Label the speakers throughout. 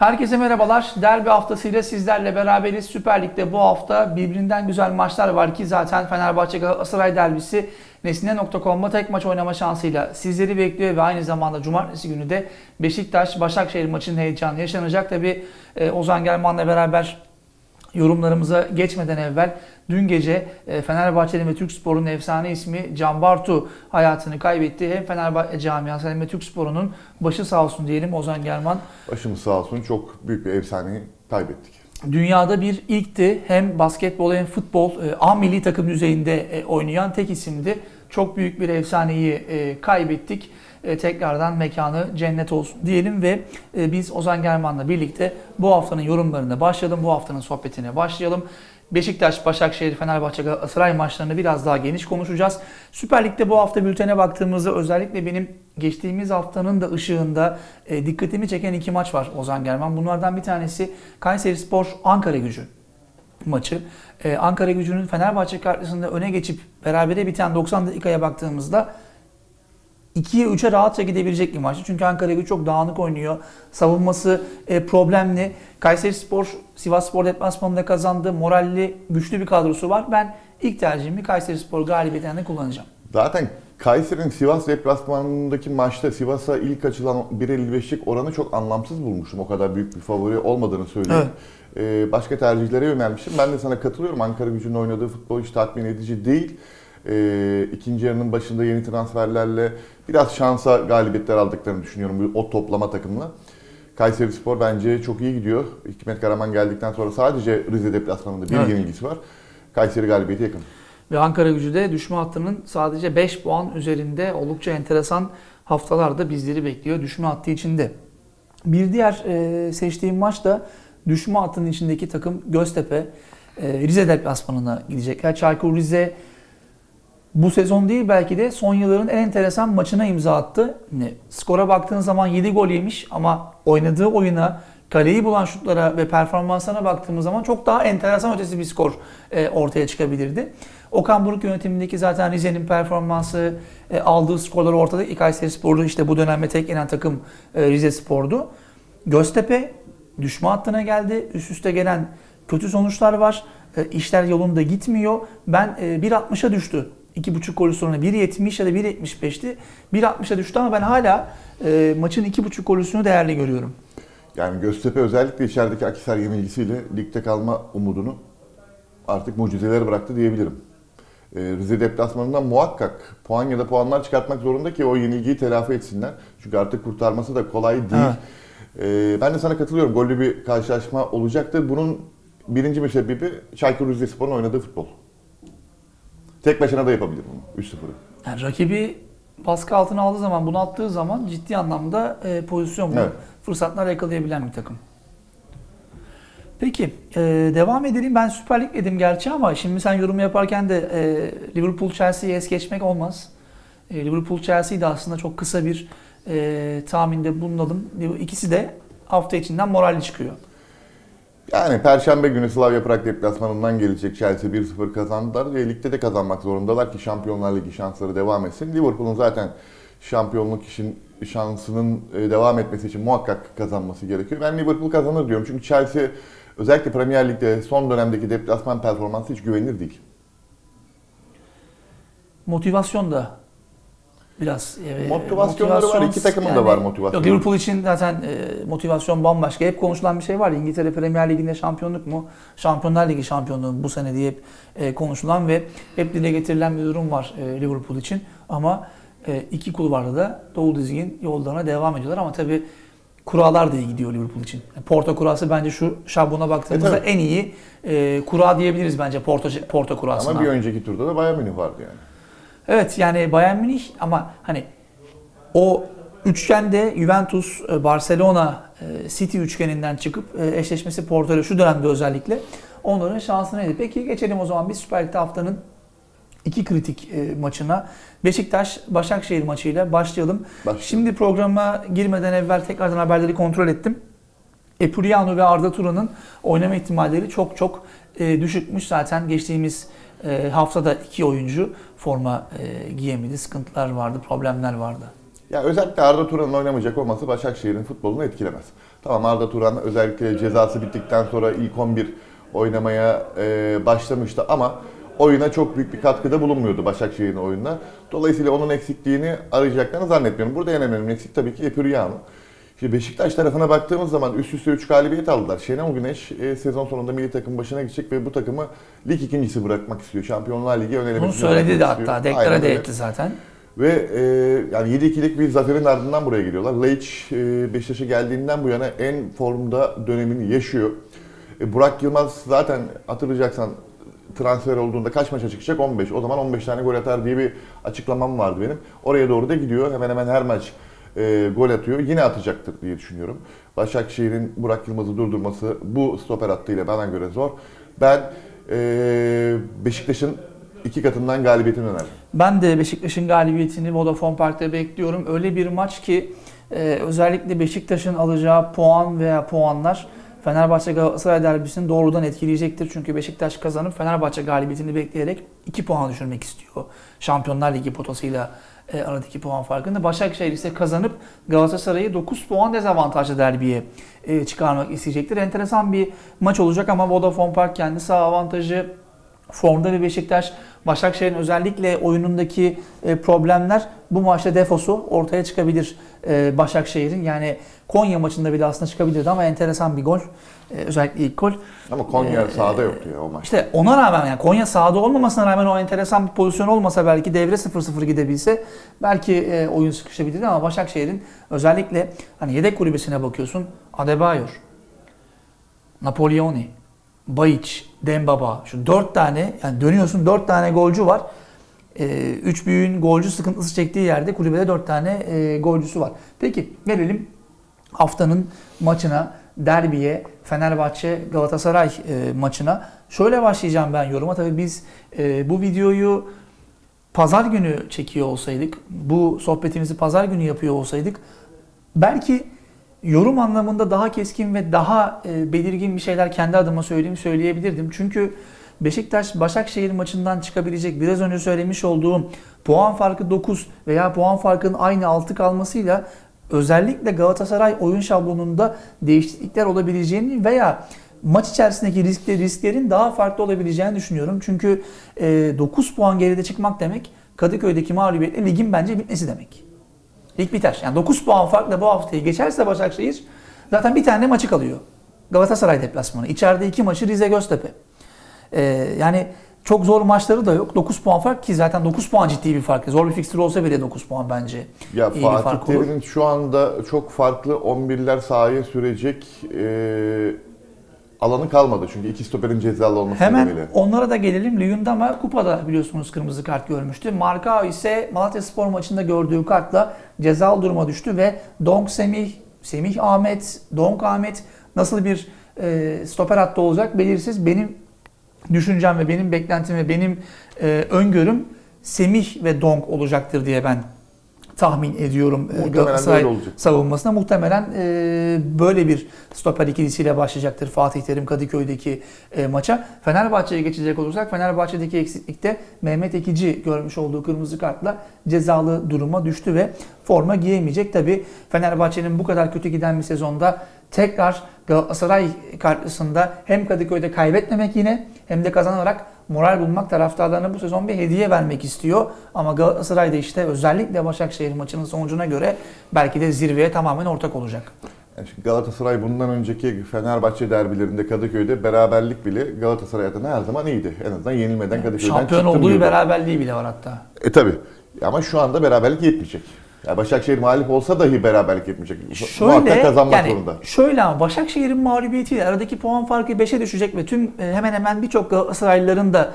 Speaker 1: Herkese merhabalar. Derbi haftasıyla sizlerle beraberiz. Süper Lig'de bu hafta birbirinden güzel maçlar var ki zaten Fenerbahçe Galatasaray derbisi Nesne.com'da tek maç oynama şansıyla sizleri bekliyor ve aynı zamanda cumartesi günü de Beşiktaş Başakşehir maçının heyecanı yaşanacak. Tabi e, Ozan German'la beraber yorumlarımıza geçmeden evvel dün gece e, Fenerbahçe'nin ve Türk Spor'un efsane ismi Can Bartu hayatını kaybetti. Hem Fenerbahçe camiası hem de Türk Spor'unun başı sağ olsun diyelim Ozan German.
Speaker 2: Başımız sağ olsun çok büyük bir efsaneyi kaybettik.
Speaker 1: Dünyada bir ilkti. Hem basketbol hem futbol e, A milli takım düzeyinde e, oynayan tek isimdi. Çok büyük bir efsaneyi kaybettik e, tekrardan mekanı cennet olsun diyelim ve e, biz Ozan German'la birlikte bu haftanın yorumlarına başlayalım. Bu haftanın sohbetine başlayalım. Beşiktaş, Başakşehir, Fenerbahçe, Galatasaray maçlarını biraz daha geniş konuşacağız. Süper Lig'de bu hafta bültene baktığımızda özellikle benim geçtiğimiz haftanın da ışığında e, dikkatimi çeken iki maç var Ozan German. Bunlardan bir tanesi Kayseri Spor Ankara gücü maçı. Ankara gücünün Fenerbahçe karşısında öne geçip berabere biten 90 dakikaya baktığımızda 2'ye 3'e rahatça gidebilecek bir maçtı. Çünkü Ankara gücü çok dağınık oynuyor. Savunması e, problemli. Kayseri Spor, Sivas Spor deplasmanında kazandı. Moralli, güçlü bir kadrosu var. Ben ilk tercihimi Kayseri Spor galibiyetinden kullanacağım.
Speaker 2: Zaten Kayseri'nin Sivas deplasmanındaki maçta Sivas'a ilk açılan 1.55'lik oranı çok anlamsız bulmuşum. O kadar büyük bir favori olmadığını söyleyeyim. Evet. Ee, başka tercihlere yönelmişim. Ben de sana katılıyorum. Ankara gücünün oynadığı futbol hiç tatmin edici değil. Ee, ikinci yarının başında yeni transferlerle biraz şansa galibiyetler aldıklarını düşünüyorum o toplama takımla. Kayseri Spor bence çok iyi gidiyor. Hikmet Karaman geldikten sonra sadece Rize deplasmanında bir evet. yenilgisi var. Kayseri galibiyeti yakın.
Speaker 1: Ve Ankara gücü de düşme hattının sadece 5 puan üzerinde oldukça enteresan haftalarda bizleri bekliyor düşme hattı içinde. Bir diğer e, seçtiğim maç da düşme hattının içindeki takım Göztepe. E, Rize deplasmanına gidecekler. Çaykur Rize bu sezon değil belki de son yılların en enteresan maçına imza attı. Yani skora baktığın zaman 7 gol yemiş ama oynadığı oyuna, kaleyi bulan şutlara ve performanslarına baktığımız zaman çok daha enteresan ötesi bir skor e, ortaya çıkabilirdi. Okan Buruk yönetimindeki zaten Rize'nin performansı, e, aldığı skorları ortada. Kayseri Spor'da işte bu dönemde tek yenen takım e, Rize Spor'du. Göztepe düşme hattına geldi. Üst üste gelen kötü sonuçlar var. İşler yolunda gitmiyor. Ben 1.60'a düştü 2.5 golü sonra 1.70 ya da 1.75'ti. 1.60'a düştü ama ben hala e, maçın 2.5 golüsünü değerli görüyorum.
Speaker 2: Yani Göztepe özellikle içerideki Akisar yenilgisiyle ligde kalma umudunu artık mucizelere bıraktı diyebilirim. E, Rize deplasmanından muhakkak puan ya da puanlar çıkartmak zorunda ki o yenilgiyi telafi etsinler. Çünkü artık kurtarması da kolay değil. E, ben de sana katılıyorum. Gollü bir karşılaşma olacaktır. Bunun birinci sebebi Çaykur Rizespor'un oynadığı futbol. Tek başına da yapabilir bunu 3-0'ı.
Speaker 1: Yani rakibi baskı altına aldığı zaman, bunu attığı zaman ciddi anlamda e, pozisyon evet. fırsatlar yakalayabilen bir takım. Peki e, devam edelim. Ben Süper Lig dedim gerçi ama şimdi sen yorum yaparken de e, Liverpool Chelsea'yi es geçmek olmaz. E, Liverpool Chelsea'yi de aslında çok kısa bir e, tahminde bulunalım. İkisi de hafta içinden moralli çıkıyor.
Speaker 2: Yani Perşembe günü Slavia Prag deplasmanından gelecek Chelsea 1-0 kazandılar ve ligde de kazanmak zorundalar ki Şampiyonlar Ligi şansları devam etsin. Liverpool'un zaten şampiyonluk işin şansının e, devam etmesi için muhakkak kazanması gerekiyor. Ben Liverpool kazanır diyorum çünkü Chelsea özellikle Premier Lig'de son dönemdeki deplasman performansı hiç güvenilir değil.
Speaker 1: Motivasyon da biraz
Speaker 2: e, motivasyonları motivasyon, var. İki takımın yani, da var motivasyon.
Speaker 1: Liverpool için zaten e, motivasyon bambaşka. Hep konuşulan bir şey var. İngiltere Premier Ligi'nde şampiyonluk mu? Şampiyonlar Ligi şampiyonluğu bu sene diye hep e, konuşulan ve hep dile getirilen bir durum var e, Liverpool için. Ama e, iki kulvarda da Doğu dizgin yollarına devam ediyorlar ama tabii kurallar da iyi gidiyor Liverpool için. Porto kurası bence şu şablona baktığımızda e, en iyi e, kura diyebiliriz bence Porto Porto kurasına.
Speaker 2: Ama bir önceki turda da Bayern Münih vardı yani.
Speaker 1: Evet yani Bayern Münih ama hani o üçgende Juventus, e, Barcelona, e, City üçgeninden çıkıp e, eşleşmesi Porto'yla şu dönemde özellikle onların şansını neydi? Peki geçelim o zaman bir Süper Lig'de haftanın iki kritik maçına. Beşiktaş Başakşehir maçıyla başlayalım. başlayalım. Şimdi programa girmeden evvel tekrardan haberleri kontrol ettim. Epuriano ve Arda Turan'ın oynama ihtimalleri çok çok düşükmüş. Zaten geçtiğimiz haftada iki oyuncu forma e, giyemedi. Sıkıntılar vardı, problemler vardı.
Speaker 2: Ya özellikle Arda Turan'ın oynamayacak olması Başakşehir'in futbolunu etkilemez. Tamam Arda Turan özellikle cezası bittikten sonra ilk 11 oynamaya e, başlamıştı ama oyuna çok büyük bir katkıda bulunmuyordu Başakşehir'in oyununa. Dolayısıyla onun eksikliğini arayacaklarını zannetmiyorum. Burada en önemli eksik tabii ki Epüriyano. Şimdi Beşiktaş tarafına baktığımız zaman üst üste 3 galibiyet aldılar. Şenol Güneş e, sezon sonunda milli takım başına gidecek ve bu takımı lig ikincisi bırakmak istiyor. Şampiyonlar Ligi ön
Speaker 1: Bunu söyledi de hatta, deklare de etti zaten.
Speaker 2: Ve e, yani 7-2'lik bir zaferin ardından buraya geliyorlar. Laiç e, Beşiktaş'a geldiğinden bu yana en formda dönemini yaşıyor. E, Burak Yılmaz zaten hatırlayacaksan transfer olduğunda kaç maça çıkacak? 15. O zaman 15 tane gol atar diye bir açıklamam vardı benim. Oraya doğru da gidiyor. Hemen hemen her maç e, gol atıyor. Yine atacaktır diye düşünüyorum. Başakşehir'in Burak Yılmaz'ı durdurması bu stoper hattıyla bana göre zor. Ben e, Beşiktaş'ın iki katından galibiyetini önerdim.
Speaker 1: Ben de Beşiktaş'ın galibiyetini Vodafone Park'ta bekliyorum. Öyle bir maç ki e, özellikle Beşiktaş'ın alacağı puan veya puanlar Fenerbahçe Galatasaray derbisini doğrudan etkileyecektir. Çünkü Beşiktaş kazanıp Fenerbahçe galibiyetini bekleyerek 2 puan düşürmek istiyor. Şampiyonlar Ligi potasıyla e, aradaki puan farkında. Başakşehir ise kazanıp Galatasaray'ı 9 puan dezavantajlı derbiye e, çıkarmak isteyecektir. Enteresan bir maç olacak ama Vodafone Park kendi sağ avantajı formda bir Beşiktaş. Başakşehir'in özellikle oyunundaki e, problemler bu maçta defosu ortaya çıkabilir e, Başakşehir'in. Yani Konya maçında bile aslında çıkabilirdi ama enteresan bir gol. E, özellikle ilk gol.
Speaker 2: Ama Konya ee, sahada yoktu ya o maç.
Speaker 1: İşte ona rağmen yani Konya sahada olmamasına rağmen o enteresan bir pozisyon olmasa belki devre 0-0 gidebilse belki oyun sıkışabilirdi ama Başakşehir'in özellikle hani yedek kulübesine bakıyorsun. Adebayor, Napoleoni, Bayiç, Dembaba şu dört tane yani dönüyorsun dört tane golcü var. Ee, üç büyüğün golcü sıkıntısı çektiği yerde kulübede dört tane e, golcüsü var. Peki gelelim haftanın maçına, derbiye, Fenerbahçe Galatasaray e, maçına. Şöyle başlayacağım ben yoruma. Tabii biz e, bu videoyu pazar günü çekiyor olsaydık, bu sohbetimizi pazar günü yapıyor olsaydık belki yorum anlamında daha keskin ve daha e, belirgin bir şeyler kendi adıma söyleyeyim söyleyebilirdim. Çünkü Beşiktaş Başakşehir maçından çıkabilecek biraz önce söylemiş olduğum puan farkı 9 veya puan farkının aynı 6 kalmasıyla özellikle Galatasaray oyun şablonunda değişiklikler olabileceğini veya maç içerisindeki riskli risklerin daha farklı olabileceğini düşünüyorum. Çünkü e, 9 puan geride çıkmak demek Kadıköy'deki mağlubiyetle ligin bence bitmesi demek. Lig biter. Yani 9 puan farkla bu haftayı geçerse Başakşehir zaten bir tane maçı kalıyor. Galatasaray deplasmanı. İçeride iki maçı Rize Göztepe. Ee, yani çok zor maçları da yok. 9 puan fark ki zaten 9 puan ciddi bir fark. Zor bir fikstür olsa bile 9 puan bence
Speaker 2: ya iyi Fatih bir fark Terim'in şu anda çok farklı 11'ler sahaya sürecek e, alanı kalmadı. Çünkü iki stoperin cezalı olması
Speaker 1: Hemen nedeniyle. onlara da gelelim. Luyendama kupada biliyorsunuz kırmızı kart görmüştü. Marka ise Malatya Spor maçında gördüğü kartla cezalı duruma düştü ve Donk Semih, Semih Ahmet, Donk Ahmet nasıl bir e, stoper hattı olacak belirsiz. Benim düşüncem ve benim beklentim ve benim e, öngörüm Semih ve Donk olacaktır diye ben tahmin ediyorum e, Galatasaray savunmasına. Muhtemelen e, böyle bir stoper ikilisiyle başlayacaktır Fatih Terim Kadıköy'deki e, maça. Fenerbahçe'ye geçecek olursak Fenerbahçe'deki eksiklikte Mehmet Ekici görmüş olduğu kırmızı kartla cezalı duruma düştü ve forma giyemeyecek. Tabi Fenerbahçe'nin bu kadar kötü giden bir sezonda tekrar Galatasaray karşısında hem Kadıköy'de kaybetmemek yine hem de kazanarak moral bulmak taraftarlarına bu sezon bir hediye vermek istiyor. Ama Galatasaray da işte özellikle Başakşehir maçının sonucuna göre belki de zirveye tamamen ortak olacak.
Speaker 2: Yani Galatasaray bundan önceki Fenerbahçe derbilerinde Kadıköy'de beraberlik bile Galatasaray adına her zaman iyiydi. En azından yenilmeden Kadıköy'den
Speaker 1: Şampiyon olduğu beraberliği bile var hatta.
Speaker 2: E tabi. Ama şu anda beraberlik yetmeyecek. Yani Başakşehir mağlup olsa dahi beraberlik etmeyecek.
Speaker 1: Şöyle, Muhakkak kazanmak yani, zorunda. Şöyle ama Başakşehir'in mağlubiyetiyle aradaki puan farkı 5'e düşecek ve tüm e, hemen hemen birçok Galatasaraylıların da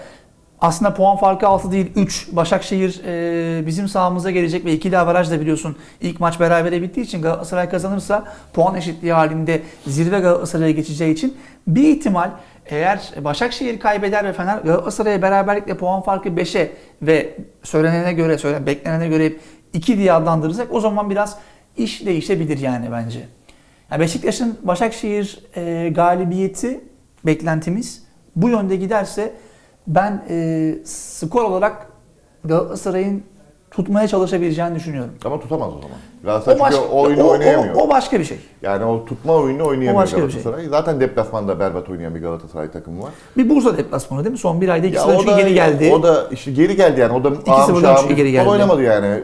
Speaker 1: aslında puan farkı 6 değil 3. Başakşehir e, bizim sahamıza gelecek ve ikili avaraj da biliyorsun ilk maç berabere bittiği için Galatasaray kazanırsa puan eşitliği halinde zirve Galatasaray'a geçeceği için bir ihtimal eğer Başakşehir kaybeder ve Fener Galatasaray'a beraberlikle puan farkı 5'e ve söylenene göre, söylenen beklenene göre 2 diye adlandırırsak o zaman biraz iş değişebilir yani bence. Yani Beşiktaş'ın Başakşehir e, galibiyeti beklentimiz bu yönde giderse ben e, skor olarak Galatasaray'ın tutmaya çalışabileceğini düşünüyorum.
Speaker 2: Ama tutamaz o zaman.
Speaker 1: O,
Speaker 2: Galatasaray
Speaker 1: baş-
Speaker 2: çünkü o oyunu
Speaker 1: o- o-
Speaker 2: oynayamıyor.
Speaker 1: o başka bir şey.
Speaker 2: Yani o tutma oyunu oynayamıyor
Speaker 1: başka bir şey.
Speaker 2: Galatasaray. Zaten deplasmanda berbat oynayan bir Galatasaray takımı var.
Speaker 1: Bir Bursa deplasmanı değil mi? Son bir ayda
Speaker 2: Ya
Speaker 1: 2-0 çünkü geri geldi.
Speaker 2: O da işte geri geldi yani. O da
Speaker 1: 2-0'dan
Speaker 2: ağam şahım
Speaker 1: çünkü
Speaker 2: bir
Speaker 1: geri geldi.
Speaker 2: oynamadı yani.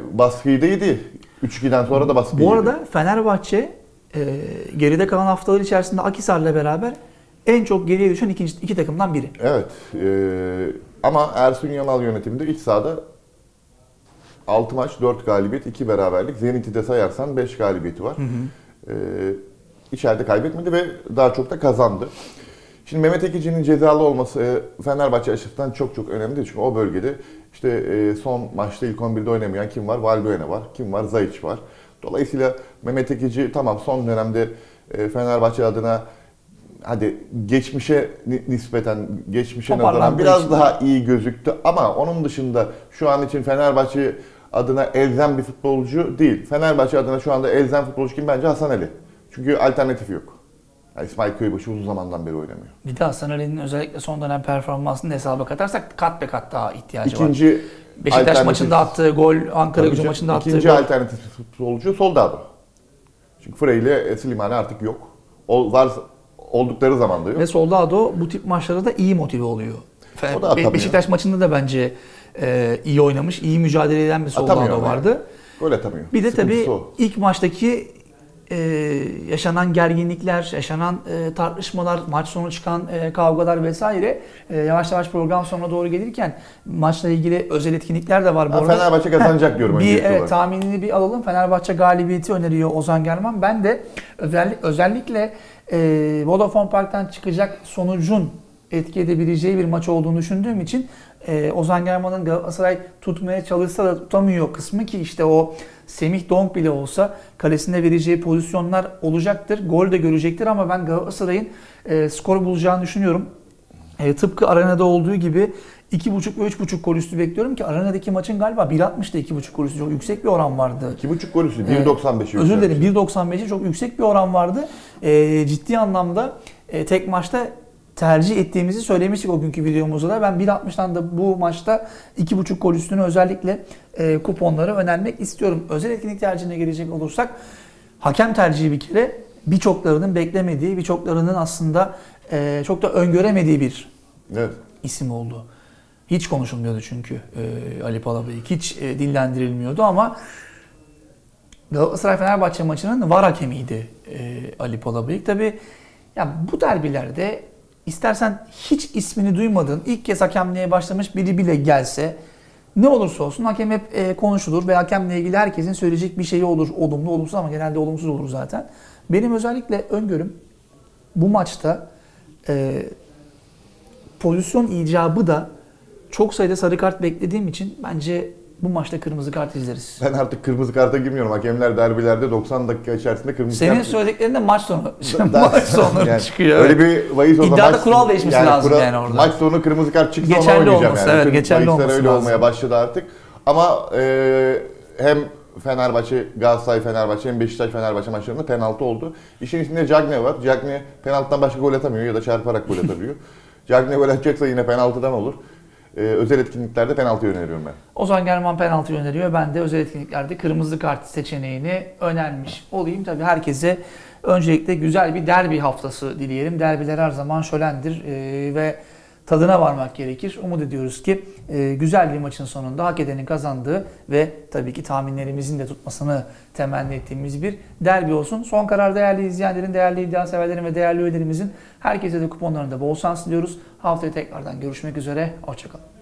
Speaker 2: Yedi. 3-2'den sonra da baskıyı
Speaker 1: Bu arada Fenerbahçe e, geride kalan haftalar içerisinde Akisar'la beraber en çok geriye düşen ikinci, iki takımdan biri.
Speaker 2: Evet. eee, ama Ersun Yanal yönetiminde iç sahada 6 maç 4 galibiyet 2 beraberlik. Zenit'i de sayarsan 5 galibiyeti var. Eee içeride kaybetmedi ve daha çok da kazandı. Şimdi Mehmet Ekici'nin cezalı olması e, Fenerbahçe açısından çok çok önemli. Çünkü o bölgede işte e, son maçta ilk 11'de oynamayan kim var? Valbuena var. Kim var? Zayç var. Dolayısıyla Mehmet Ekici tamam son dönemde e, Fenerbahçe adına hadi geçmişe ni- nispeten geçmişe nazaran biraz daha iyi gözüktü ama onun dışında şu an için Fenerbahçe adına elzem bir futbolcu değil. Fenerbahçe adına şu anda elzem futbolcu kim bence Hasan Ali. Çünkü alternatifi yok. Yani İsmail Köybaşı uzun zamandan beri oynamıyor.
Speaker 1: Bir de Hasan Ali'nin özellikle son dönem performansını hesaba katarsak kat be kat daha ihtiyacı var.
Speaker 2: İkinci
Speaker 1: Beşiktaş
Speaker 2: alternatif-
Speaker 1: maçında attığı gol, Ankara gücü maçında attığı
Speaker 2: İkinci
Speaker 1: gol.
Speaker 2: alternatif futbolcu Soldado. Çünkü Frey ile Slimani artık yok. O, var oldukları zaman da yok.
Speaker 1: Ve Soldado bu tip maçlarda da iyi motive oluyor. Fe-
Speaker 2: O da atamıyor.
Speaker 1: Beşiktaş maçında da bence e, iyi oynamış, iyi mücadele eden bir Soldado vardı.
Speaker 2: Gol atamıyor.
Speaker 1: Bir de tabii
Speaker 2: o.
Speaker 1: ilk maçtaki e, yaşanan gerginlikler, yaşanan e, tartışmalar, maç sonu çıkan e, kavgalar vesaire e, yavaş yavaş program sonuna doğru gelirken maçla ilgili özel etkinlikler de var bu arada.
Speaker 2: Fenerbahçe kazanacak diyorum
Speaker 1: Bir
Speaker 2: öncelikli
Speaker 1: evet
Speaker 2: olarak.
Speaker 1: tahminini bir alalım. Fenerbahçe galibiyeti öneriyor Ozan German. Ben de özellikle, özellikle e, Vodafone Park'tan çıkacak sonucun etki edebileceği bir maç olduğunu düşündüğüm için e, Ozan German'ın Galatasaray tutmaya çalışsa da tutamıyor kısmı ki işte o Semih Donk bile olsa kalesinde vereceği pozisyonlar olacaktır. Gol de görecektir ama ben Galatasaray'ın e, skor bulacağını düşünüyorum. E, tıpkı arenada olduğu gibi 2.5 ve 3.5 gol üstü bekliyorum ki arenadaki maçın galiba 1.60'da 2.5 gol üstü çok yüksek bir oran vardı.
Speaker 2: 2.5 gol üstü.
Speaker 1: Evet.
Speaker 2: 1.95'i
Speaker 1: Özür dilerim 1.95'i çok yüksek bir oran vardı. E, ciddi anlamda e, tek maçta tercih ettiğimizi söylemiştik o günkü videomuzda da. Ben 1.60'dan da bu maçta 2.5 gol üstünü özellikle e, kuponları önermek istiyorum. Özel etkinlik tercihine gelecek olursak hakem tercihi bir kere birçoklarının beklemediği, birçoklarının aslında e, çok da öngöremediği bir
Speaker 2: Evet.
Speaker 1: isim oldu. Hiç konuşulmuyordu çünkü e, Ali Palabıyık. Hiç e, dillendirilmiyordu ama Galatasaray Fenerbahçe maçının var hakemiydi e, Ali Palabıyık. Tabi ya bu derbilerde istersen hiç ismini duymadığın ilk kez hakemliğe başlamış biri bile gelse ne olursa olsun hakem hep e, konuşulur ve hakemle ilgili herkesin söyleyecek bir şeyi olur. Olumlu olumsuz ama genelde olumsuz olur zaten. Benim özellikle öngörüm bu maçta e, pozisyon icabı da çok sayıda sarı kart beklediğim için bence bu maçta kırmızı kart izleriz.
Speaker 2: Ben artık kırmızı karta girmiyorum. Hakemler derbilerde 90 dakika içerisinde kırmızı
Speaker 1: Senin
Speaker 2: kart...
Speaker 1: söylediklerinde maç sonu maç sonu
Speaker 2: Yani
Speaker 1: çıkıyor.
Speaker 2: Öyle bir vahis olsa
Speaker 1: İddiada
Speaker 2: maç-
Speaker 1: kural değişmesi lazım yani orada.
Speaker 2: Maç sonu kırmızı kart çıksa
Speaker 1: Geçerli
Speaker 2: ona oynayacağım
Speaker 1: olması,
Speaker 2: yani.
Speaker 1: evet, geçerli olması
Speaker 2: öyle
Speaker 1: lazım.
Speaker 2: olmaya başladı artık. Ama e, hem Fenerbahçe, Galatasaray Fenerbahçe hem Beşiktaş Fenerbahçe maçlarında penaltı oldu. İşin içinde Cagne var. Cagne penaltıdan başka gol atamıyor ya da çarparak gol atabiliyor. Cagne gol atacaksa yine penaltıdan olur. E, özel etkinliklerde penaltı öneriyorum ben.
Speaker 1: Ozan German penaltı öneriyor. Ben de özel etkinliklerde kırmızı kart seçeneğini önermiş olayım. Tabii herkese öncelikle güzel bir derbi haftası dileyelim. Derbiler her zaman şölendir ee, ve tadına varmak gerekir. Umut ediyoruz ki e, güzel bir maçın sonunda hak edenin kazandığı ve tabii ki tahminlerimizin de tutmasını temenni ettiğimiz bir derbi olsun. Son karar değerli izleyenlerin, değerli iddia severlerin ve değerli üyelerimizin herkese de kuponlarında bol şans diliyoruz. Haftaya tekrardan görüşmek üzere. Hoşçakalın.